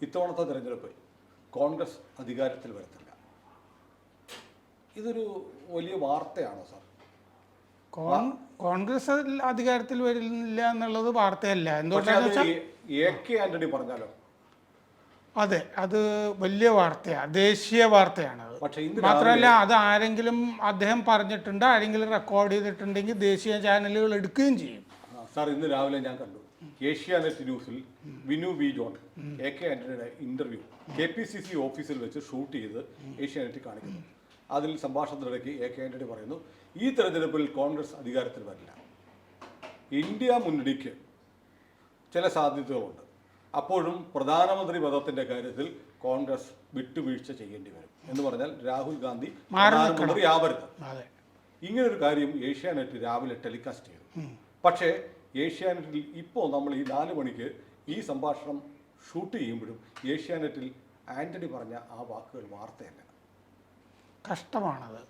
ഇത്തവണത്തെ തെരഞ്ഞെടുപ്പ് കോൺഗ്രസ് അധികാരത്തിൽ വരത്തില്ല. ഇതൊരു വലിയ വാർത്തയാണോ സാർ? കോൺഗ്രസ് അധികാരത്തിൽ വരുന്നില്ല എന്നുള്ളത് വാർത്തയല്ല. എന്തുകൊണ്ടാണ് എ കെ ആന്റണി പറഞ്ഞാലോ? അതെ അത് വലിയ വാർത്തയാണ് ദേശീയ വാർത്തയാണ് മാത്രമല്ല അത് ആരെങ്കിലും അദ്ദേഹം പറഞ്ഞിട്ടുണ്ട് ആരെങ്കിലും റെക്കോർഡ് ചെയ്തിട്ടുണ്ടെങ്കിൽ ദേശീയ ചാനലുകൾ എടുക്കുകയും ചെയ്യും. സാർ ഇന്ന് രാവിലെ ഞാൻ കണ്ടു. ഏഷ്യാനെറ്റ് ന്യൂസിൽ Vinu V John A K ആന്റണിയുടെ interview K P C C ഓഫീസിൽ വെച്ച് ഷൂട്ട് ചെയ്ത് ഏഷ്യാനെറ്റ് കാണിക്കുന്നു. അതിൽ സംഭാഷണത്തിനിടയ്ക്ക് എ കെ ആന്റണി പറയുന്നു ഈ തെരഞ്ഞെടുപ്പിൽ കോൺഗ്രസ് അധികാരത്തിൽ വരില്ല. ഇന്ത്യ മുന്നണിക്ക് ചില സാധ്യതകളുണ്ട്. അപ്പോഴും പ്രധാനമന്ത്രി പദത്തിന്റെ കാര്യത്തിൽ കോൺഗ്രസ് വിട്ടുവീഴ്ച ചെയ്യേണ്ടി വരും. എന്ന് പറഞ്ഞാൽ രാഹുൽ ഗാന്ധി പ്രധാനമന്ത്രി ആവരുത്. ഇങ്ങനൊരു കാര്യം ഏഷ്യാനെറ്റ് രാവിലെ ടെലികാസ്റ്റ് ചെയ്തു. പക്ഷേ ഏഷ്യാനെറ്റിൽ ഇപ്പോൾ നമ്മൾ ഈ നാല് മണിക്ക് ഈ സംഭാഷണം ഷൂട്ട് ചെയ്യുമ്പോഴും ഏഷ്യാനെറ്റിൽ ആന്റണി പറഞ്ഞ ആ വാക്കുകൾ വാർത്തയല്ല. കഷ്ടമാണത്.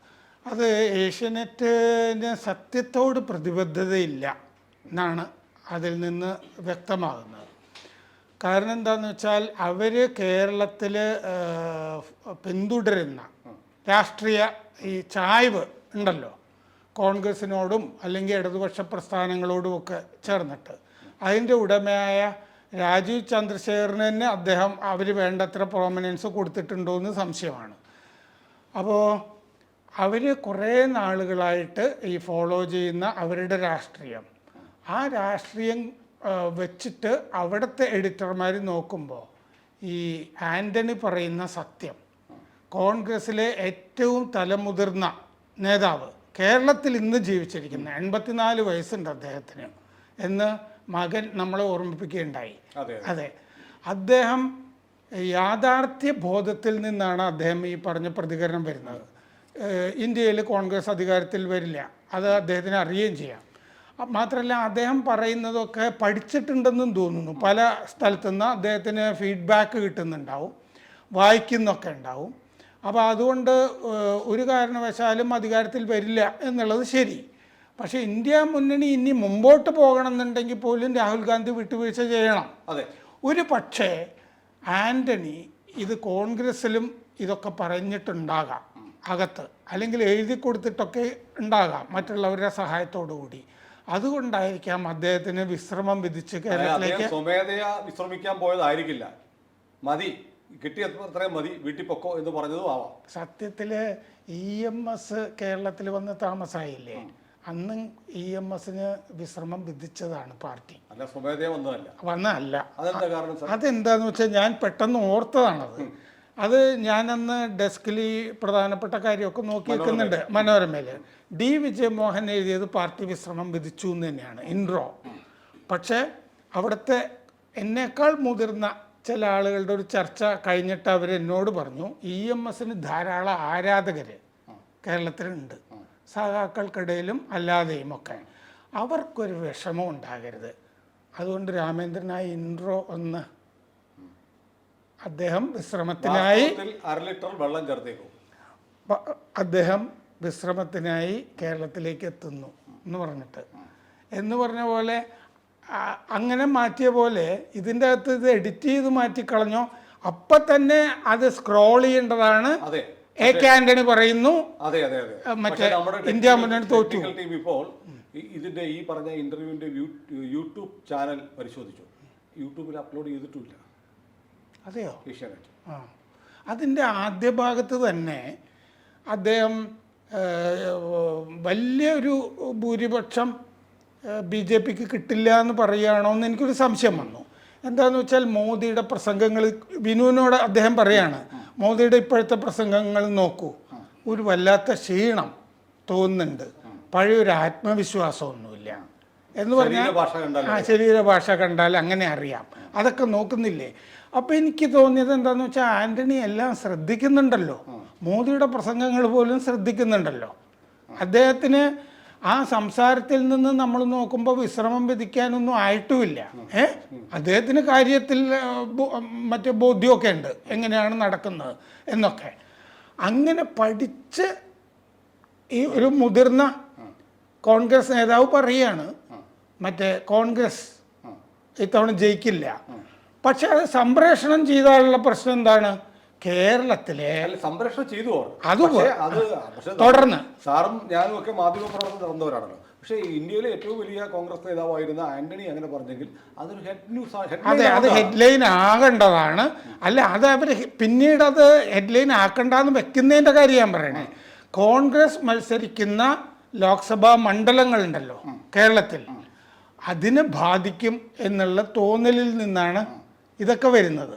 അത് ഏഷ്യാനെറ്റിന് സത്യത്തോട് പ്രതിബദ്ധതയില്ല എന്നാണ് അതിൽ നിന്ന് വ്യക്തമാകുന്നത്. കാരണം എന്താണെന്ന് വെച്ചാൽ അവർ കേരളത്തിൽ പിന്തുടരുന്ന രാഷ്ട്രീയ ഈ ചായ്വ് ഉണ്ടല്ലോ. കോൺഗ്രസിനോടും അല്ലെങ്കിൽ ഇടതുപക്ഷ പ്രസ്ഥാനങ്ങളോടും ഒക്കെ ചേർന്നിട്ട്. അതിന്റെ ഉടമയായ രാജീവ് ചന്ദ്രശേഖറിന് തന്നെ അദ്ദേഹം അവർ വേണ്ടത്ര പ്രോമിനൻസ് കൊടുത്തിട്ടുണ്ടോ എന്ന് സംശയമാണ്. അപ്പോൾ അവർ കുറേ നാളുകളായിട്ട് ഈ ഫോളോ ചെയ്യുന്ന അവരുടെ രാഷ്ട്രീയം. ആ രാഷ്ട്രീയം വെച്ചിട്ട് അവിടുത്തെ എഡിറ്റർമാർ നോക്കുമ്പോൾ ഈ ആന്റണി പറയുന്ന സത്യം. കോൺഗ്രസ്സിലെ ഏറ്റവും തലമുതിർന്ന നേതാവ് കേരളത്തിൽ ഇന്ന് ജീവിച്ചിരിക്കുന്ന എൺപത്തിനാല് വയസ്സുണ്ട് അദ്ദേഹത്തിന്. എന്ന് മകൻ നമ്മളെ ഓർമ്മിപ്പിക്കുകയുണ്ടായി. അതെ അദ്ദേഹം യാഥാർത്ഥ്യ ബോധത്തിൽ നിന്നാണ് അദ്ദേഹം ഈ പറഞ്ഞ പ്രതികരണം വരുന്നത്. ഇന്ത്യയിൽ കോൺഗ്രസ് അധികാരത്തിൽ വരില്ല. അത് അദ്ദേഹത്തിന് അറിയുകയും ചെയ്യാം. മാത്രമല്ല അദ്ദേഹം പറയുന്നതൊക്കെ പഠിച്ചിട്ടുണ്ടെന്നും തോന്നുന്നു. പല സ്ഥലത്തുനിന്ന് അദ്ദേഹത്തിന് ഫീഡ്ബാക്ക് കിട്ടുന്നുണ്ടാവും. വായിക്കുന്നൊക്കെ ഉണ്ടാവും. അപ്പോൾ അതുകൊണ്ട് ഒരു കാരണവശാലും അധികാരത്തിൽ വരില്ല എന്നുള്ളത് ശരി. പക്ഷേ ഇന്ത്യ മുന്നണി ഇനി മുമ്പോട്ട് പോകണമെന്നുണ്ടെങ്കിൽ പോലും രാഹുൽ ഗാന്ധി വിട്ടുവീഴ്ച ചെയ്യണം. അതെ. ഒരു പക്ഷേ ആന്റണി ഇത് കോൺഗ്രസ്സിലും ഇതൊക്കെ പറഞ്ഞിട്ടുണ്ടാകാം. അകത്ത് അല്ലെങ്കിൽ എഴുതി കൊടുത്തിട്ടൊക്കെ ഉണ്ടാകാം മറ്റുള്ളവരുടെ സഹായത്തോടു കൂടി. അതുകൊണ്ടായിരിക്കാം അദ്ദേഹത്തിന് വിശ്രമം വിധിച്ച് കേരളത്തിലേക്ക് സ്വമേധയാ വിശ്രമിക്കാൻ പോയതായിരിക്കില്ല. മതി. കിട്ടിയ അത്രയും മതി വീട്ടിൽ പൊക്കോ എന്ന് പറഞ്ഞതും ആവാം. സത്യത്തിൽ ഇ എം എസ് കേരളത്തിൽ വന്ന് താമസമായില്ലേ അന്നും ഇ എം എസിന് വിശ്രമം വിധിച്ചതാണ് പാർട്ടി. അല്ല സ്വമേധയാ വന്നതല്ല. വന്നതല്ല. അതെന്താ കാരണം അതെന്താന്ന് വെച്ചാൽ ഞാൻ പെട്ടെന്ന് ഓർത്തതാണത്. അത് ഞാനന്ന് ഡെസ്കിൽ ഈ പ്രധാനപ്പെട്ട കാര്യമൊക്കെ നോക്കി വെക്കുന്നുണ്ട് മനോരമയിൽ. ഡി. വിജയമോഹൻ എഴുതിയത് പാർട്ടി വിശ്രമം വിധിച്ചു എന്ന് തന്നെയാണ് ഇൻട്രോ. പക്ഷേ അവിടുത്തെ എന്നേക്കാൾ മുതിർന്ന ചില ആളുകളുടെ ഒരു ചർച്ച കഴിഞ്ഞിട്ട് അവർ എന്നോട് പറഞ്ഞു ഇ എം എസിന് ധാരാളം ആരാധകർ കേരളത്തിലുണ്ട്. സഹാക്കൾക്കിടയിലും അല്ലാതെയും ഒക്കെ. അവർക്കൊരു വിഷമം ഉണ്ടാകരുത്. അതുകൊണ്ട് രാമേന്ദ്രനായി ഇൻട്രോ ഒന്ന്. അദ്ദേഹം വിശ്രമത്തിനായി അര ലിറ്റർ വെള്ളം ചേർത്തേക്കും. അദ്ദേഹം വിശ്രമത്തിനായി കേരളത്തിലേക്ക് എത്തുന്നു എന്ന് പറഞ്ഞിട്ട്. എന്ന് പറഞ്ഞ പോലെ അങ്ങനെ മാറ്റിയ പോലെ ഇതിന്റെ അകത്ത് ഇത് എഡിറ്റ് ചെയ്ത് മാറ്റിക്കളഞ്ഞോ അപ്പൊ തന്നെ അത് സ്ക്രോൾ ചെയ്യേണ്ടതാണ്. എ കെ ആന്റണി പറയുന്നു. മറ്റേ ഇന്ത്യ മുന്നണി തോറ്റു. ഇപ്പോൾ ഇതിന്റെ ഈ പറഞ്ഞ ഇന്റർവ്യൂവിന്റെ യൂട്യൂബ് ചാനൽ പരിശോധിച്ചു. യൂട്യൂബിൽ അപ്ലോഡ് ചെയ്തിട്ടില്ല. അതെയോ? ഏഷ്യാനെറ്റ്. അതിന്റെ ആദ്യ ഭാഗത്ത് തന്നെ അദ്ദേഹം വലിയൊരു ഭൂരിപക്ഷം ബി ജെ പിക്ക് കിട്ടില്ല എന്ന് പറയുകയാണോ എന്ന് എനിക്കൊരു സംശയം വന്നു. എന്താന്ന് വെച്ചാൽ മോദിയുടെ പ്രസംഗങ്ങൾ വിനുവിനോട് അദ്ദേഹം പറയാണ് മോദിയുടെ ഇപ്പോഴത്തെ പ്രസംഗങ്ങൾ നോക്കൂ. ഒരു വല്ലാത്ത ക്ഷീണം തോന്നുന്നുണ്ട്. പഴയൊരു ആത്മവിശ്വാസമൊന്നുമില്ല. എന്ന് പറഞ്ഞാൽ ആ ശരീരഭാഷ കണ്ടാൽ അങ്ങനെ അറിയാം. അതൊക്കെ നോക്കുന്നില്ലേ? അപ്പോൾ എനിക്ക് തോന്നിയത് എന്താണെന്ന് വെച്ചാൽ ആന്റണി എല്ലാം ശ്രദ്ധിക്കുന്നുണ്ടല്ലോ. മോദിയുടെ പ്രസംഗങ്ങൾ പോലും ശ്രദ്ധിക്കുന്നുണ്ടല്ലോ. അദ്ദേഹത്തിന് ആ സംസാരത്തിൽ നിന്ന് നമ്മൾ നോക്കുമ്പോൾ വിശ്രമം വിധിക്കാനൊന്നും ആയിട്ടുമില്ല. ഏ? അദ്ദേഹത്തിന് കാര്യത്തിൽ മറ്റേ ബോധ്യമൊക്കെ ഉണ്ട്. എങ്ങനെയാണ് നടക്കുന്നത് എന്നൊക്കെ. അങ്ങനെ പഠിച്ച് ഈ ഒരു മുതിർന്ന കോൺഗ്രസ് നേതാവ് പറയുകയാണ് മറ്റേ കോൺഗ്രസ് ഇത്തവണ ജയിക്കില്ല. പക്ഷെ അത് സംപ്രേഷണം ചെയ്താലുള്ള പ്രശ്നം എന്താണ്? കേരളത്തിലെ സംരക്ഷണം ചെയ്തു. അത് തുടർന്ന്. സാറും ഞാനും ഒക്കെ മാധ്യമ പ്രവർത്തനം നടന്നവരാണല്ലോ പക്ഷേ ഇന്ത്യയിലെ ഏറ്റവും വലിയ കോൺഗ്രസ് നേതാവായിരുന്ന ആന്റണി അങ്ങനെ പറഞ്ഞെങ്കിൽ അതൊരു ഹെഡ് ന്യൂസ് അതെ അത് ഹെഡ്ലൈൻ ആകേണ്ടതാണ്. അല്ല അത് അവർ പിന്നീട് അത് ഹെഡ്ലൈൻ ആക്കണ്ടെന്ന് വെക്കുന്നതിന്റെ കാര്യം ഞാൻ പറയണേ. കോൺഗ്രസ് മത്സരിക്കുന്ന ലോക്സഭാ മണ്ഡലങ്ങളുണ്ടല്ലോ കേരളത്തിൽ. അതിനെ ബാധിക്കും എന്നുള്ള തോന്നലിൽ നിന്നാണ് ഇതൊക്കെ വരുന്നത്.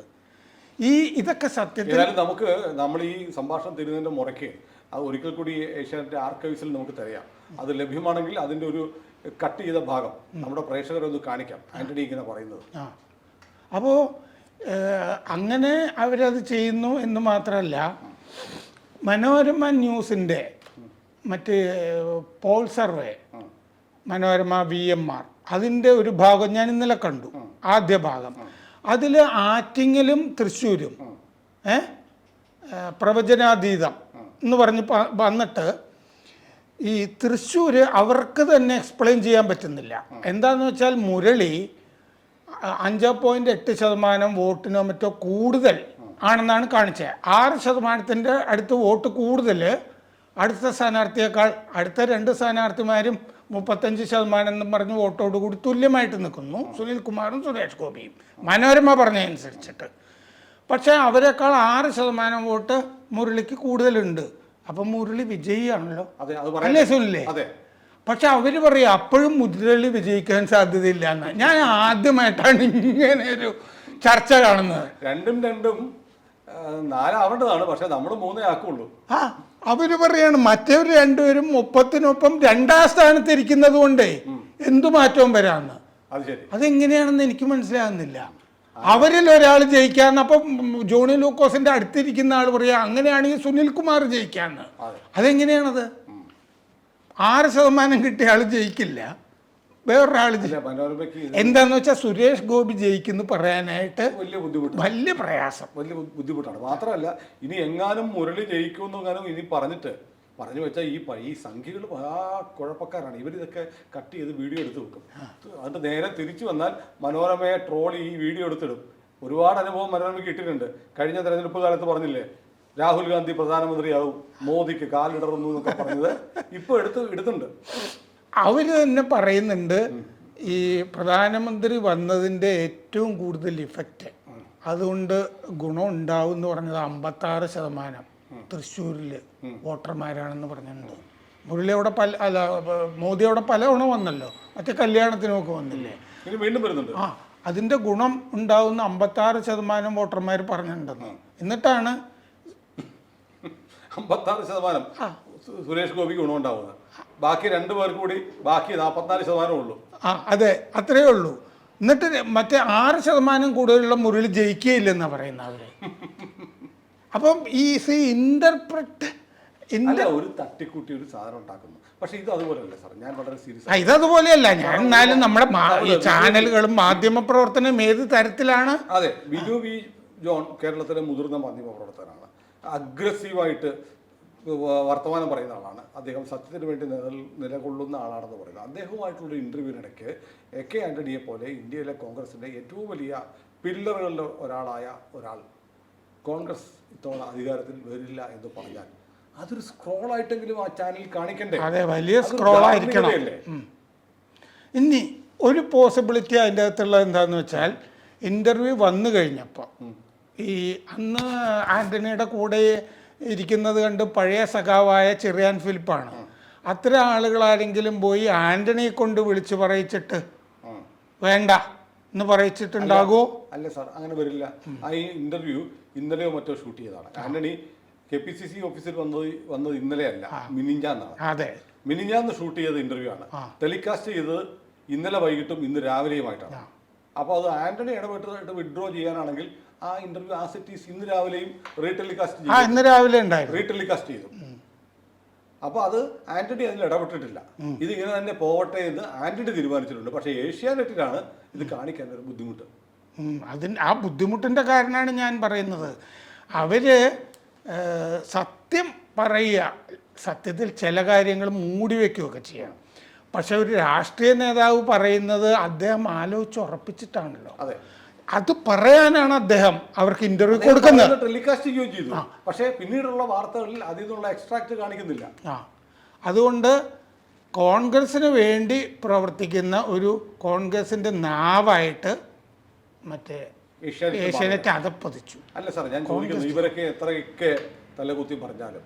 ഈ ഇതൊക്കെ സത്യത്തിൽ നമുക്ക് നമ്മൾ ഈ സംഭാഷണം തരുന്നതിന്റെ മുറയ്ക്ക് അത് ഒരിക്കൽ കൂടി ഏഷ്യാനെറ്റ് ആർക്കൈവ്സിൽ നമുക്ക് തരാം. അത് ലഭ്യമാണെങ്കിൽ അതിന്റെ ഒരു കട്ട് ചെയ്ത ഭാഗം നമ്മുടെ പ്രേക്ഷകരെ ഒന്ന് കാണിക്കാം. ആന്റണി ഇങ്ങനെ പറയുന്നത്. അപ്പോ അപ്പോൾ അങ്ങനെ അവരത് ചെയ്യുന്നു എന്ന് മാത്രമല്ല മനോരമ ന്യൂസിന്റെ മറ്റ് poll survey Manorama V M R അതിന്റെ ഒരു ഭാഗം ഞാൻ ഇന്നലെ കണ്ടു. ആദ്യ ഭാഗം. അതിൽ ആറ്റിങ്ങലും തൃശ്ശൂരും. ഏ? പ്രവചനാതീതം എന്ന് പറഞ്ഞ് വന്നിട്ട് ഈ തൃശ്ശൂർ അവർക്ക് തന്നെ എക്സ്പ്ലെയിൻ ചെയ്യാൻ പറ്റുന്നില്ല. എന്താണെന്ന് വെച്ചാൽ മുരളി അഞ്ച് പോയിന്റ് എട്ട് ശതമാനം വോട്ടിനോ മറ്റോ കൂടുതൽ ആണെന്നാണ് കാണിച്ചത് ആറ് ശതമാനത്തിന്റെ അടുത്ത് വോട്ട് കൂടുതൽ അടുത്ത സ്ഥാനാർത്ഥിയേക്കാൾ അടുത്ത രണ്ട് സ്ഥാനാർത്ഥിമാരും മുപ്പത്തഞ്ച് ശതമാനം എന്നും പറഞ്ഞ് വോട്ടോട് കൂടി തുല്യമായിട്ട് നിൽക്കുന്നു. സുനിൽ കുമാറും സുരേഷ് ഗോപിയും. മനോരമ പറഞ്ഞതനുസരിച്ചിട്ട്. പക്ഷേ അവരെക്കാൾ ആറ് ശതമാനം വോട്ട് മുരളിക്ക് കൂടുതലുണ്ട്. അപ്പം മുരളി വിജയിയാണല്ലോ. അല്ലേ സുനിലേ? പക്ഷെ അവർ പറയും അപ്പോഴും മുരളി വിജയിക്കാൻ സാധ്യതയില്ല എന്ന് ഞാൻ ആദ്യമായിട്ടാണ് ഇങ്ങനെ ഒരു ചർച്ച കാണുന്നത്. രണ്ടും രണ്ടും നാലാവേണ്ടതാണ്. പക്ഷെ നമ്മൾ മൂന്നേ ആക്കുള്ളൂ. ആ അവർ പറയാണ് മറ്റവർ രണ്ടുപേരും മുപ്പത്തിനൊപ്പം രണ്ടാം സ്ഥാനത്ത് ഇരിക്കുന്നത് കൊണ്ടേ എന്തു മാറ്റവും വരാമെന്ന്. ശരി. അതെങ്ങനെയാണെന്ന് എനിക്ക് മനസ്സിലാകുന്നില്ല. അവരിൽ ഒരാൾ ജയിക്കാന്ന് അപ്പം ജോണി ലൂക്കോസിന്റെ അടുത്തിരിക്കുന്ന ആൾ പറയാ അങ്ങനെയാണെങ്കിൽ സുനിൽ കുമാർ ജയിക്കാന്ന്. അതെ. അതെങ്ങനെയാണത്? ആറ് ശതമാനം കിട്ടിയ ആൾ ജയിക്കില്ല. വേറൊരാൾ എന്താന്ന് വെച്ചാൽ സുരേഷ് ഗോപി ജയിക്കുന്നു പറയാനായിട്ട് വലിയ ബുദ്ധിമുട്ട് വലിയ പ്രയാസം. വലിയ ബുദ്ധിമുട്ടാണ്. മാത്രമല്ല ഇനി എങ്ങാനും മുരളി ജയിക്കുന്നു എങ്ങാനും ഇനി പറഞ്ഞിട്ട് പറഞ്ഞു വെച്ചാൽ ഈ ഈ സംഖ്യകൾ ആ കുഴപ്പക്കാരാണ്. ഇവരിതൊക്കെ കട്ട് ചെയ്ത് വീഡിയോ എടുത്ത് വെക്കും. എന്നിട്ട് നേരെ തിരിച്ചു വന്നാൽ മനോരമയെ ട്രോൾ ഈ വീഡിയോ എടുത്തിടും. ഒരുപാട് അനുഭവം മനോരമയ്ക്ക് ഇട്ടിട്ടുണ്ട്. കഴിഞ്ഞ തെരഞ്ഞെടുപ്പ് കാലത്ത് പറഞ്ഞില്ലേ രാഹുൽ ഗാന്ധി പ്രധാനമന്ത്രിയാവും മോദിക്ക് കാലിടറുന്നു എന്നൊക്കെ പറഞ്ഞത്. ഇപ്പോൾ എടുത്ത് എടുത്തുണ്ട് അവർ തന്നെ പറയുന്നുണ്ട് ഈ പ്രധാനമന്ത്രി വന്നതിന്റെ ഏറ്റവും കൂടുതൽ ഇഫക്റ്റ് അതുകൊണ്ട് ഗുണം ഉണ്ടാവും എന്ന് പറഞ്ഞത് അമ്പത്താറ് ശതമാനം തൃശ്ശൂരിൽ വോട്ടർമാരാണെന്ന് പറഞ്ഞിട്ടുണ്ട്. മുരളി അവിടെ പല അല്ല മോദി അവിടെ പല ഗുണം വന്നല്ലോ മറ്റേ കല്യാണത്തിനൊക്കെ വന്നില്ലേ? വീണ്ടും വരുന്നുണ്ട്. ആ അതിന്റെ ഗുണം ഉണ്ടാവുന്ന അമ്പത്താറ് ശതമാനം വോട്ടർമാർ പറഞ്ഞിട്ടുണ്ടെന്ന്. എന്നിട്ടാണ് അമ്പത്താറ് ശതമാനം. സുരേഷ് ഗോപിക്ക് ഗുണമുണ്ടാവുന്നത് ബാക്കി രണ്ടു പേർക്ക് കൂടി ബാക്കി നാൽപ്പത്തിനാല് ശതമാനമേ ഉള്ളൂ. ആ അതെ അത്രയേ ഉള്ളൂ. എന്നിട്ട് മറ്റേ ആറ് ശതമാനം കൂടുതലുള്ള മുരളി ജയിക്കുകയില്ലെന്നാണ് പറയുന്നത് അവർ. അപ്പം ഈ സി ഇന്റർപ്രറ്റ് ഒരു തട്ടിക്കൂട്ടി ഒരു സാധനം ഉണ്ടാക്കുന്നു. പക്ഷെ ഇത് അതുപോലെയല്ല സാർ ഞാൻ വളരെ സീരിയസ് ആ ഇതതുപോലെയല്ല ഞാൻ എന്നാലും നമ്മുടെ ചാനലുകളും മാധ്യമ പ്രവർത്തനം ഏത് തരത്തിലാണ്? അതെ ബിജു വി ജോൺ കേരളത്തിലെ മുതിർന്ന മാധ്യമ പ്രവർത്തകനാണ് അഗ്രസീവായിട്ട് വർത്തമാനം പറയുന്ന ആളാണ്. അദ്ദേഹം സത്യത്തിന് വേണ്ടി നില- നിലകൊള്ളുന്ന ആളാണെന്ന് പറയുന്നത് അദ്ദേഹവുമായിട്ടുള്ള ഇന്റർവ്യൂവിനിടയ്ക്ക് എ കെ ആന്റണിയെ പോലെ ഇന്ത്യയിലെ കോൺഗ്രസിന്റെ ഏറ്റവും വലിയ പില്ലറുകളിൽ ഒരാളായ ഒരാൾ കോൺഗ്രസ് ഇത്തവണ അധികാരത്തിൽ വരില്ല എന്ന് പറഞ്ഞാൽ അതൊരു സ്ക്രോൾ ആയിട്ടെങ്കിലും ആ ചാനൽ കാണിക്കണ്ടേ? അതെ വലിയ സ്ക്രോൾ ആയിരിക്കണം. ഇനി ഒരു പോസിബിലിറ്റി അതിന്റെ അകത്തുള്ളത് എന്താന്ന് വെച്ചാൽ ഇന്റർവ്യൂ വന്നു കഴിഞ്ഞപ്പോൾ ഈ അന്ന് ആന്റണിയുടെ കൂടെ ഇരിക്കുന്നത് കണ്ട് പഴയ സഖാവായ ചെറിയാൻ ഫിലിപ്പാണ്. അത്തരം ആളുകൾ ആരെങ്കിലും പോയി ആന്റണിയെ കൊണ്ട് വിളിച്ച് പറയിച്ചിട്ട്. വേണ്ട എന്ന് പറയിച്ചിട്ടുണ്ടാകുമോ അല്ല സാർ അങ്ങനെ വരില്ല. ആ ഇന്റർവ്യൂ ഇന്നലെയോ മറ്റോ ഷൂട്ട് ചെയ്തതാണ്. Antony K P C C ഓഫീസിൽ വന്നത് വന്നത് ഇന്നലെ അല്ല മിനിഞ്ഞാന്നാണ് അതെ. മിനിഞ്ഞാന്ന് ഷൂട്ട് ചെയ്ത ഇന്റർവ്യൂ ആണ്. ടെലികാസ്റ്റ് ചെയ്തത് ഇന്നലെ വൈകിട്ടും ഇന്ന് രാവിലെയുമായിട്ടാണ്. അപ്പോൾ അത് ആന്റണി ഇടപെട്ടിട്ട് വിഡ്രോ ചെയ്യാനാണെങ്കിൽ ആ ഇന്റർവ്യൂ ആ സിറ്റീസ് ഇന്ന് രാവിലെയും റീടെലികാസ്റ്റ് കാസ്റ്റ് ചെയ്തു ഇന്ന് രാവിലെ റീടെലികാസ്റ്റ് ചെയ്തു. അപ്പോൾ അത് ആന്റണി അതിൽ ഇടപെട്ടിട്ടില്ല. ഇത് ഇങ്ങനെ തന്നെ പോവട്ടെ എന്ന് ആന്റണി തീരുമാനിച്ചിട്ടുണ്ട്. പക്ഷേ ഏഷ്യാനെറ്റിലാണ് ഇത് കാണിക്കാൻ ഒരു ബുദ്ധിമുട്ട്. അതിന് ആ ബുദ്ധിമുട്ടിന്റെ കാരണമാണ് ഞാൻ പറയുന്നത്. അവർ സത്യം പറയുക സത്യത്തിൽ ചില കാര്യങ്ങൾ മൂടി വയ്ക്കുകയൊക്കെ ചെയ്യണം പക്ഷെ ഒരു രാഷ്ട്രീയ നേതാവ് പറയുന്നത് അദ്ദേഹം ആലോചിച്ച് ഉറപ്പിച്ചിട്ടാണല്ലോ. അതെ. അത് പറയാനാണ് അദ്ദേഹം അവർക്ക് ഇന്റർവ്യൂ കൊടുക്കുന്നത്. ടെലികാസ്റ്റ് ചെയ്യുകയും ചെയ്തു. പക്ഷേ പിന്നീടുള്ള വാർത്തകളിൽ അതിൽ നിന്നുള്ള എക്സ്ട്രാക്ട് കാണിക്കുന്നില്ല. ആ. അതുകൊണ്ട് കോൺഗ്രസിന് വേണ്ടി പ്രവർത്തിക്കുന്ന ഒരു കോൺഗ്രസിന്റെ നാവായിട്ട് മറ്റേ ഏഷ്യാനെറ്റ് അത് അതപ്പതിച്ചു അല്ല സാർ ഞാൻ ചോദിക്കുന്നു ഇവരൊക്കെ എത്രയൊക്കെ തലകുത്തി പറഞ്ഞാലും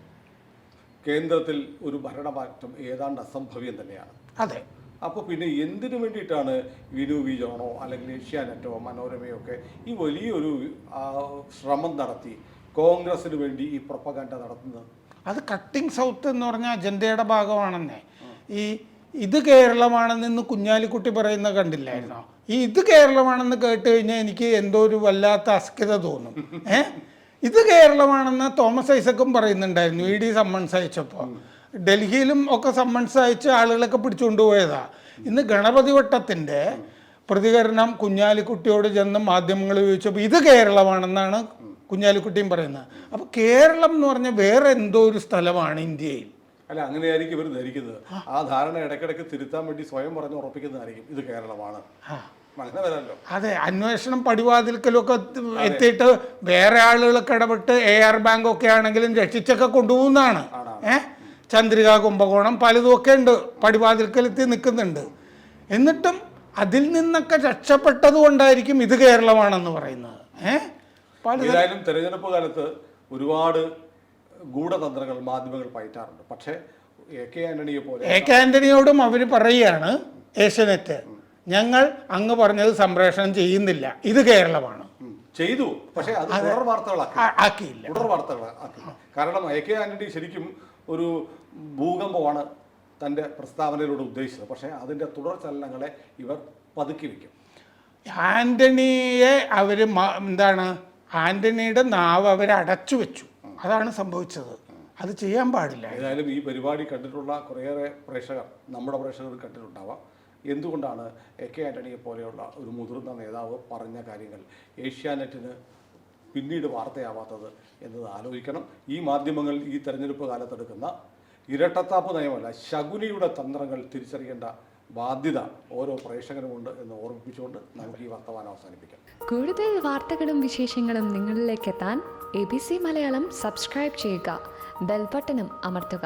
കേന്ദ്രത്തിൽ ഒരു ഭരണമാറ്റം ഏതാണ്ട് അസംഭവ്യം തന്നെയാണ്. അതെ. അപ്പോൾ പിന്നെ എന്തിനു വേണ്ടിയിട്ടാണ് വിനു വി ജോണോ അല്ലെങ്കിൽ ഏഷ്യാനെറ്റോ മനോരമയോ ഒക്കെ ഈ വലിയൊരു ശ്രമം നടത്തി കോൺഗ്രസിന് വേണ്ടി ഈ പ്രൊപ്പഗാൻഡ നടത്തുന്നത്? അത് കട്ടിങ് സൗത്ത് എന്ന് പറഞ്ഞ അജണ്ടയുടെ ഭാഗമാണെന്നേ. ഈ ഇത് കേരളമാണെന്ന് കുഞ്ഞാലിക്കുട്ടി പറയുന്നത് കണ്ടില്ലായിരുന്നോ? ഈ ഇത് കേരളമാണെന്ന് കേട്ട് കഴിഞ്ഞാൽ എനിക്ക് എന്തോ ഒരു വല്ലാത്ത അസ്കിത തോന്നും. ഏഹ് ഇത് കേരളമാണെന്ന് തോമസ് ഐസക്കും പറയുന്നുണ്ടായിരുന്നു. ഇ ഡി സമ്മൺസ് അയച്ചപ്പോൾ. ഡൽഹിയിലും ഒക്കെ സമ്മൺസ് അയച്ച് ആളുകളൊക്കെ പിടിച്ചുകൊണ്ടുപോയതാണ് ഇന്ന് ഗണപതി വട്ടത്തിന്റെ പ്രതികരണം കുഞ്ഞാലിക്കുട്ടിയോട് ചെന്ന് മാധ്യമങ്ങൾ ചോദിച്ചപ്പോൾ ഇത് കേരളമാണെന്നാണ് കുഞ്ഞാലിക്കുട്ടിയും പറയുന്നത്. അപ്പോൾ കേരളം എന്ന് പറഞ്ഞാൽ വേറെ എന്തോ ഒരു സ്ഥലമാണ് ഇന്ത്യയിൽ. അല്ല അങ്ങനെയായിരിക്കും ഇവർ ധരിക്കുന്നത്. ആ ധാരണ ഇടയ്ക്കിടയ്ക്ക് തിരുത്താൻ വേണ്ടി സ്വയം പറഞ്ഞ് ഉറപ്പിക്കുന്നതായിരിക്കും ഇത് കേരളമാണ്. അതെ അന്വേഷണം പടിവാതിൽക്കലൊക്കെ എത്തിയിട്ട് വേറെ ആളുകളൊക്കെ ഇടപെട്ട് എ ആർ ബാങ്ക് ഒക്കെ ആണെങ്കിലും രക്ഷിച്ചൊക്കെ കൊണ്ടുപോകുന്നതാണ് ഏ? ചന്ദ്രിക കുംഭകോണം പലതും ഒക്കെ ഉണ്ട്. പടിവാതിൽക്കലെത്തി നിൽക്കുന്നുണ്ട്. എന്നിട്ടും അതിൽ നിന്നൊക്കെ രക്ഷപ്പെട്ടത് കൊണ്ടായിരിക്കും ഇത് കേരളമാണെന്ന് പറയുന്നത്. ഏതായാലും തെരഞ്ഞെടുപ്പ് കാലത്ത് ഒരുപാട് ഗൂഢതന്ത്രങ്ങൾ മാധ്യമങ്ങൾ പയറ്റാറുണ്ട്. പക്ഷേ എ കെ ആന്റണിയെ പോലെ എ കെ ആന്റണിയോടും അവർ പറയുകയാണ് ഏഷ്യനെറ്റ്. ഞങ്ങൾ അങ്ങ് പറഞ്ഞത് സംപ്രേഷണം ചെയ്യുന്നില്ല. ഇത് കേരളമാണ്. ചെയ്തു. പക്ഷേ അത് തുടർ വാർത്തകളാക്കി ആക്കിയില്ല. തുടർ വാർത്തകളാക്കി കാരണം എ കെ ആന്റണി ശരിക്കും ഒരു ഭൂകമ്പമാണ് തന്റെ പ്രസ്താവനയിലൂടെ ഉദ്ദേശിച്ചത്. പക്ഷേ അതിന്റെ തുടർ ചലനങ്ങളെ ഇവർ പതുക്കി വയ്ക്കും. ആന്റണിയെ അവർ എന്താണ് ആന്റണിയുടെ നാവ് അവർ അടച്ചു വെച്ചു. അതാണ് സംഭവിച്ചത്. അത് ചെയ്യാൻ പാടില്ല. ഏതായാലും ഈ പരിപാടി കണ്ടിട്ടുള്ള കുറേയേറെ പ്രേക്ഷകർ നമ്മുടെ പ്രേക്ഷകർ കണ്ടിട്ടുണ്ടാവാം. എന്തുകൊണ്ടാണ് എ കെ ആന്റണിയെ പോലെയുള്ള ഒരു മുതിർന്ന നേതാവ് പറഞ്ഞ കാര്യങ്ങൾ ഏഷ്യാനെറ്റിന് പിന്നീട് വാർത്തയാവാത്തത് എന്നത് ആലോചിക്കണം. ഈ മാധ്യമങ്ങൾ ഈ തെരഞ്ഞെടുപ്പ് കാലത്തെടുക്കുന്ന ഇരട്ടത്താപ്പ് നയമല്ല ശകുനിയുടെ തന്ത്രങ്ങൾ തിരിച്ചറിയേണ്ട ബാധ്യത ഓരോ പ്രേക്ഷകനുമുണ്ട് എന്ന് ഓർമ്മിപ്പിച്ചുകൊണ്ട് നമുക്ക് ഈ വർത്തമാനം അവസാനിപ്പിക്കാം. കൂടുതൽ വാർത്തകളും വിശേഷങ്ങളും നിങ്ങളിലേക്ക് എത്താൻ A B C Malayalam subscribe ചെയ്യുക ബെൽബട്ടനും അമർത്തുക.